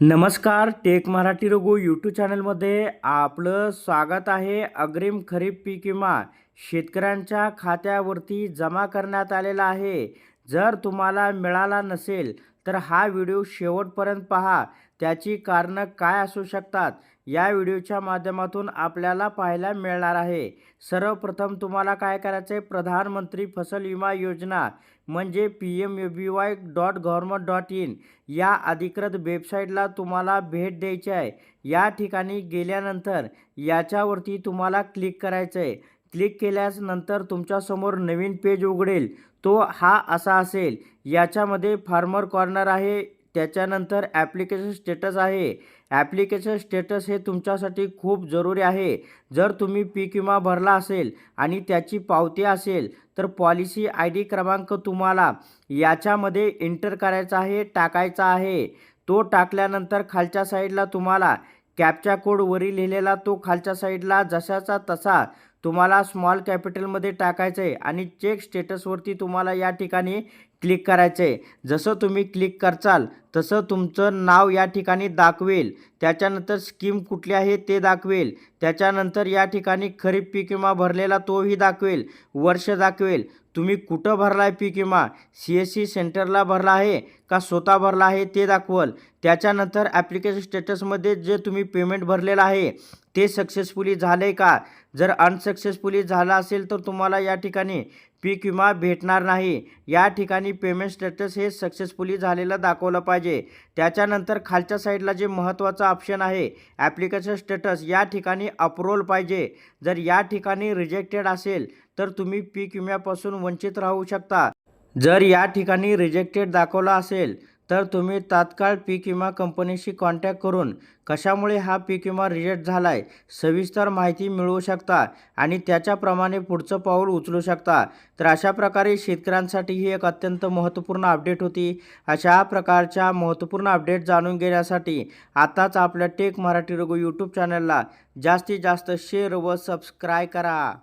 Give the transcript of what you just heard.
नमस्कार take Marathi Raghu YouTube चॅनलमध्ये आपलं स्वागत आहे. अग्रिम खरीप पीक विमा शेतकऱ्यांच्या खात्यावरती जमा करण्यात आलेला आहे. जर तुम्हाला मिळाला नसेल तर हा व्हिडिओ शेवटपर्यंत पहा. त्याची कारणं काय असू शकतात? या व्हिडिओच्या माध्यमातून आपल्याला पाहायला मिळणार आहे. सर्वप्रथम तुम्हाला काय करायचं आहे प्रधानमंत्री फसल विमा योजना म्हणजे P M A B Y dot government dot in या अधिकृत वेबसाईटला तुम्हाला भेट द्यायची आहे. या ठिकाणी गेल्यानंतर याच्यावरती तुम्हाला क्लिक करायचं आहे क्लिक केल्यास नंतर तुमच्यासमोर नवीन पेज उघडेल. तो हा असा असेल. याच्यामध्ये फार्मर कॉर्नर आहे. त्याच्यानंतर ॲप्लिकेशन स्टेटस आहे. ॲप्लिकेशन स्टेटस हे तुमच्यासाठी खूप जरुरी आहे. जर तुम्ही पीक विमा भरला असेल आणि त्याची पावती असेल तर पॉलिसी आय डी क्रमांक तुम्हाला याच्यामध्ये एंटर करायचा आहे टाकायचा आहे. तो टाकल्यानंतर खालच्या साईडला तुम्हाला कॅपचा कोडवरील लिहिलेला तो खालच्या साईडला जशाचा तसा तुम्हाला स्मॉल कॅपिटलमध्ये टाकायचं आहे आणि चेक स्टेटसवरती तुम्हाला या ठिकाणी क्लिक करायचं आहे जसं तुम्ही क्लिक करचाल तसं तुमचं नाव या ठिकाणी दाखवेल. त्याच्यानंतर स्कीम कुठली आहे ते दाखवेल. त्याच्यानंतर या ठिकाणी खरीप पीक विमा भरलेला तोही दाखवेल. वर्ष दाखवेल. तुम्ही कुठं भरला आहे पीक विमा? सी एस सी सेंटरला भरला आहे का स्वतः भरला आहे ते दाखवल. त्याच्यानंतर ॲप्लिकेशन स्टेटसमध्ये जे तुम्ही पेमेंट भरलेलं आहे ते सक्सेसफुली झाले का? जर अनसक्सेसफुली झाला असेल तर तुम्हाला या ठिकाणी पीक विमा भेटणार नाही. या ठिकाणी पेमेंट स्टेटस हे सक्सेसफुली झालेलं दाखवलं पाहिजे. त्याच्यानंतर खालच्या साईडला जे महत्त्वाचं ऑप्शन आहे ॲप्लिकेशन स्टेटस या ठिकाणी अप्रूवल पाहिजे. जर या ठिकाणी रिजेक्टेड असेल तर तुम्ही पीक विम्यापासून वंचित राहू शकता. जर या ठिकाणी रिजेक्टेड दाखवला असेल तर तुम्ही तात्काळ पीक विमा कंपनीशी कॉन्टॅक्ट करून कशामुळे हा पीक विमा रिजेक्ट झाला आहे सविस्तर माहिती मिळवू शकता आणि त्याच्याप्रमाणे पुढचं पाऊल उचलू शकता. तर अशा प्रकारे शेतकऱ्यांसाठी ही एक अत्यंत महत्त्वपूर्ण अपडेट होती. अशा प्रकारच्या महत्त्वपूर्ण अपडेट जाणून घेण्यासाठी आताच आपल्या टेक मराठी रघु यूट्यूब चॅनलला जास्तीत जास्त शेअर व सबस्क्राय करा.